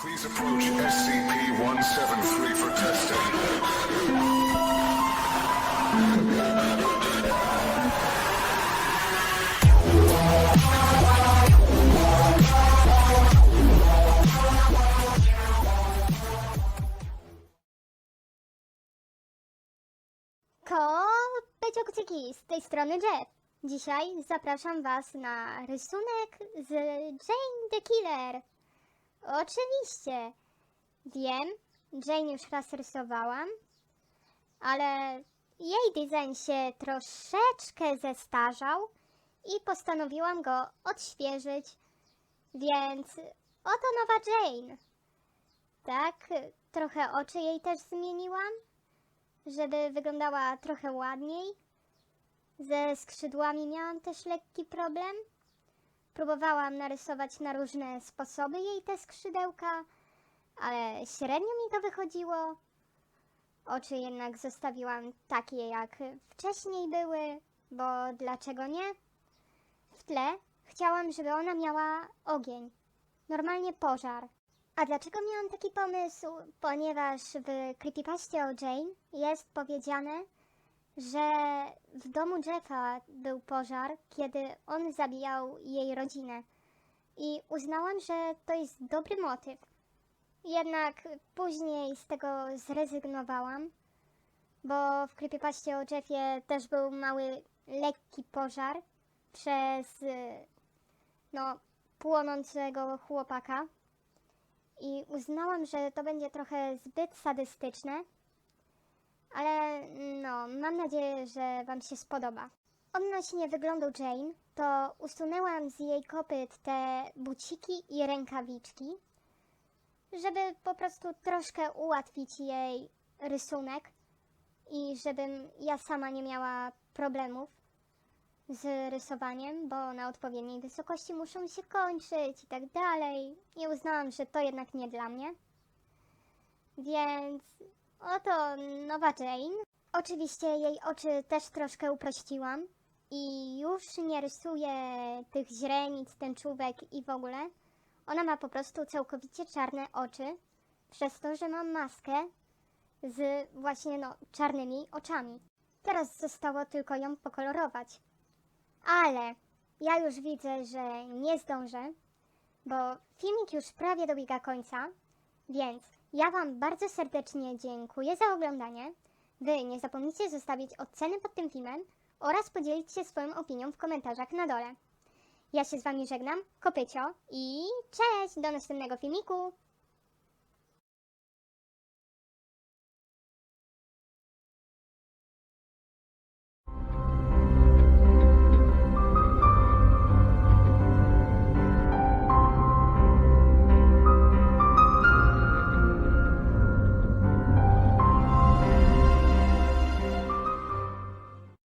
Please approach SCP-173 for testing. Z tej strony Jeff. Dzisiaj zapraszam Was na rysunek z Jane the Killer. Oczywiście, wiem, Jane już raz rysowałam, ale jej design się troszeczkę zestarzał i postanowiłam go odświeżyć, więc oto nowa Jane. Tak, trochę oczy jej też zmieniłam żeby wyglądała trochę ładniej. Ze skrzydłami miałam też lekki problem. Próbowałam narysować na różne sposoby jej te skrzydełka, ale średnio mi to wychodziło. Oczy jednak zostawiłam takie jak wcześniej były, bo dlaczego nie? W tle chciałam, żeby ona miała ogień, normalnie pożar. A dlaczego miałam taki pomysł? Ponieważ w creepypastie o Jane jest powiedziane, że w domu Jeffa był pożar, kiedy on zabijał jej rodzinę. I uznałam, że to jest dobry motyw. Jednak później z tego zrezygnowałam, bo w creepypastie o Jeffie też był mały, lekki pożar przez, y, no, płonącego chłopaka i uznałam, że to będzie trochę zbyt sadystyczne, ale no, mam nadzieję, że Wam się spodoba. Odnośnie wyglądu Jane, to usunęłam z jej kopyt te buciki i rękawiczki, żeby po prostu troszkę ułatwić jej rysunek i żebym ja sama nie miała problemów z rysowaniem, bo na odpowiedniej wysokości muszą się kończyć i tak dalej. I uznałam, że to jednak nie dla mnie. Więc oto nowa Jane. Oczywiście jej oczy też troszkę uprościłam i już nie rysuję tych źrenic, tęczówek i w ogóle. Ona ma po prostu całkowicie czarne oczy, przez to, że mam maskę z właśnie no czarnymi oczami. Teraz zostało tylko ją pokolorować. Ale ja już widzę, że nie zdążę, bo filmik już prawie dobiega końca, więc ja Wam bardzo serdecznie dziękuję za oglądanie. Wy nie zapomnijcie zostawić oceny pod tym filmem oraz podzielić się swoją opinią w komentarzach na dole. Ja się z Wami żegnam, kopycio i cześć, do następnego filmiku!